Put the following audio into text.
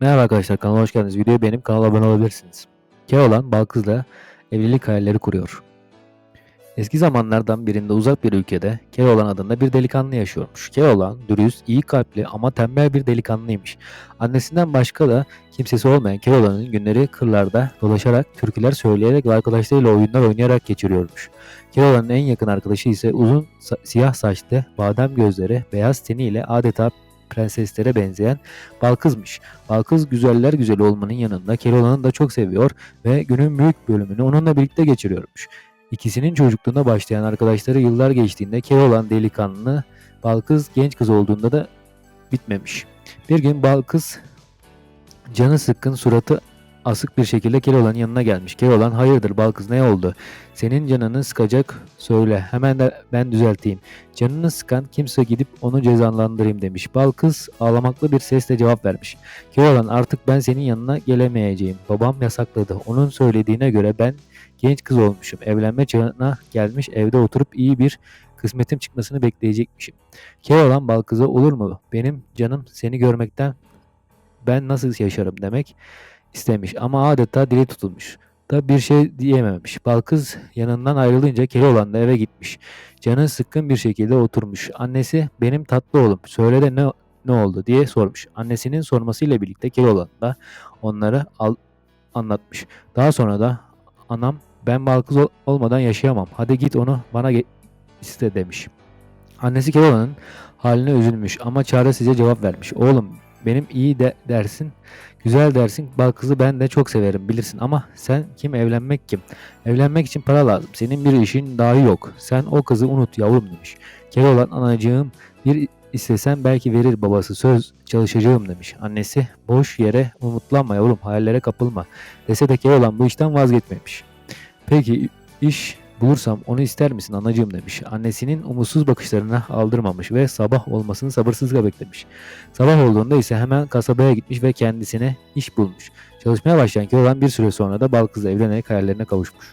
Merhaba arkadaşlar kanalıma hoş geldiniz. Videoyu beğenip kanala abone olabilirsiniz. Keoğlan Balkız'la evlilik hayalleri kuruyor. Eski zamanlardan birinde uzak bir ülkede Keoğlan adında bir delikanlı yaşıyormuş. Keoğlan dürüst, iyi kalpli ama tembel bir delikanlıymış. Annesinden başka da kimsesi olmayan Keoğlan'ın günleri kırlarda dolaşarak, türküler söyleyerek ve arkadaşlarıyla oyunlar oynayarak geçiriyormuş. Keoğlan'ın en yakın arkadaşı ise uzun siyah saçlı, badem gözleri, beyaz teniyle adeta prenseslere benzeyen Balkız'mış. Balkız güzeller güzeli olmanın yanında Keloğlan'ı da çok seviyor ve günün büyük bölümünü onunla birlikte geçiriyormuş. İkisinin çocukluğunda başlayan arkadaşları yıllar geçtiğinde Keloğlan delikanlı, Balkız genç kız olduğunda da bitmemiş. Bir gün Balkız canı sıkkın suratı asık bir şekilde Keloğlan'ın yanına gelmiş. Keloğlan hayırdır Balkız ne oldu? Senin canını sıkacak söyle hemen de ben düzelteyim. Canını sıkan kimse gidip onu cezalandırayım demiş. Balkız ağlamaklı bir sesle cevap vermiş. Keloğlan artık ben senin yanına gelemeyeceğim. Babam yasakladı. Onun söylediğine göre ben genç kız olmuşum. Evlenme çağına gelmiş evde oturup iyi bir kısmetim çıkmasını bekleyecekmişim. Keloğlan Balkız'a olur mu? Benim canım seni görmekten ben nasıl yaşarım demek istemiş ama adeta dili tutulmuş da bir şey diyememiş. Balkız yanından ayrılınca Keloğlan da eve gitmiş. Canı sıkkın bir şekilde oturmuş. Annesi benim tatlı oğlum söyle de ne ne oldu diye sormuş. Annesinin sormasıyla birlikte Keloğlan da onları al, anlatmış. Daha sonra da anam ben Balkız ol- olmadan yaşayamam. Hadi git onu bana ge- iste demiş. Annesi Keloğlan'ın haline üzülmüş ama çaresizce cevap vermiş. Oğlum benim iyi de dersin, güzel dersin. Balkız'ı ben de çok severim bilirsin ama sen kim evlenmek kim? Evlenmek için para lazım. Senin bir işin dahi yok. Sen o kızı unut yavrum demiş. Keloğlan anacığım bir istesen belki verir babası söz çalışacağım demiş. Annesi boş yere umutlanma yavrum hayallere kapılma dese de Keloğlan bu işten vazgeçmemiş. Peki iş bulursam onu ister misin anacığım demiş. Annesinin umutsuz bakışlarına aldırmamış ve sabah olmasını sabırsızlıkla beklemiş. Sabah olduğunda ise hemen kasabaya gitmiş ve kendisine iş bulmuş. Çalışmaya başlayan Keloğlan bir süre sonra da Balkız'la evlenerek hayallerine kavuşmuş.